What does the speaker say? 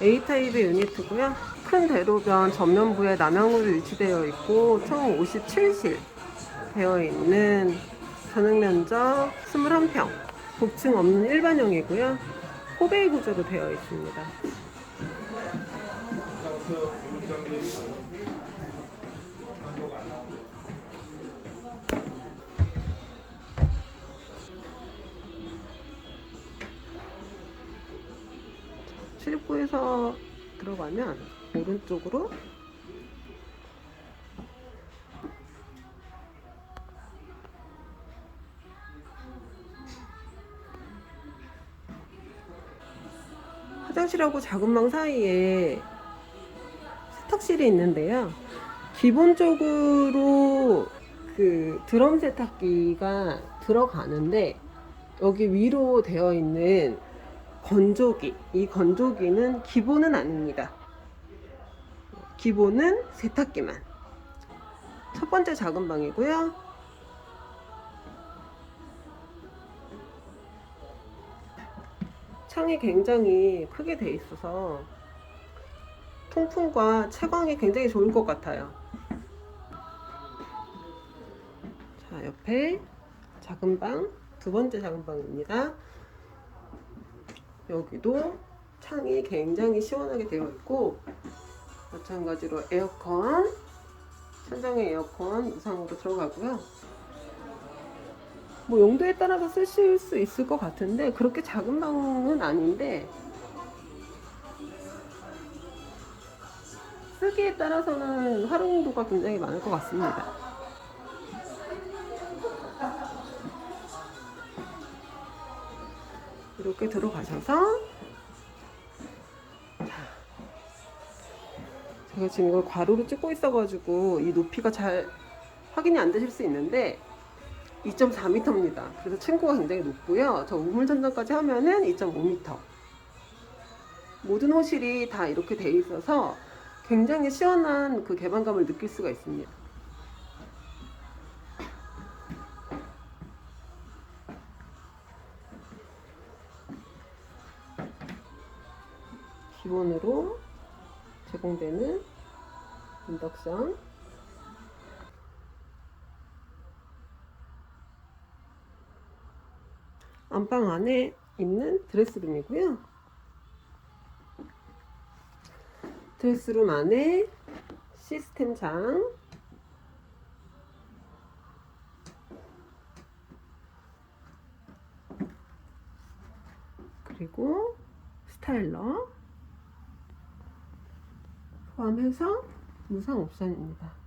A타입의 유니트고요. 큰 대로변 전면부에 남향으로 위치되어 있고 총 57실 되어 있는 전용 면적 21평, 복층 없는 일반형이고요. 호베이 구조로 되어 있습니다. 출입구에서 들어가면 오른쪽으로 화장실하고 작은 방 사이에 세탁실이 있는데요. 기본적으로 그 드럼 세탁기가 들어가는데 여기 위로 되어 있는 건조기. 이 건조기는 기본은 아닙니다. 기본은 세탁기만. 첫 번째 작은 방이고요. 창이 굉장히 크게 돼 있어서 통풍과 채광이 굉장히 좋을 것 같아요. 자, 옆에 작은 방, 두 번째 작은 방입니다. 여기도 창이 굉장히 시원하게 되어 있고 마찬가지로 에어컨 천장에 에어컨 무상으로 들어가고요. 뭐 용도에 따라서 쓰실 수 있을 것 같은데 그렇게 작은 방은 아닌데 쓰기에 따라서는 활용도가 굉장히 많을 것 같습니다. 이렇게 들어가셔서 자, 제가 지금 이걸 괄호로 찍고 있어가지고 이 높이가 잘 확인이 안 되실 수 있는데 2.4m입니다. 그래서 층고가 굉장히 높고요. 저 우물천장까지 하면은 2.5m. 모든 호실이 다 이렇게 돼 있어서 굉장히 시원한 그 개방감을 느낄 수가 있습니다. 기본으로 제공되는 인덕션 안방 안에 있는 드레스룸이고요. 드레스룸 안에 시스템 장. 그리고 스타일러 포함해서 무상 옵션입니다.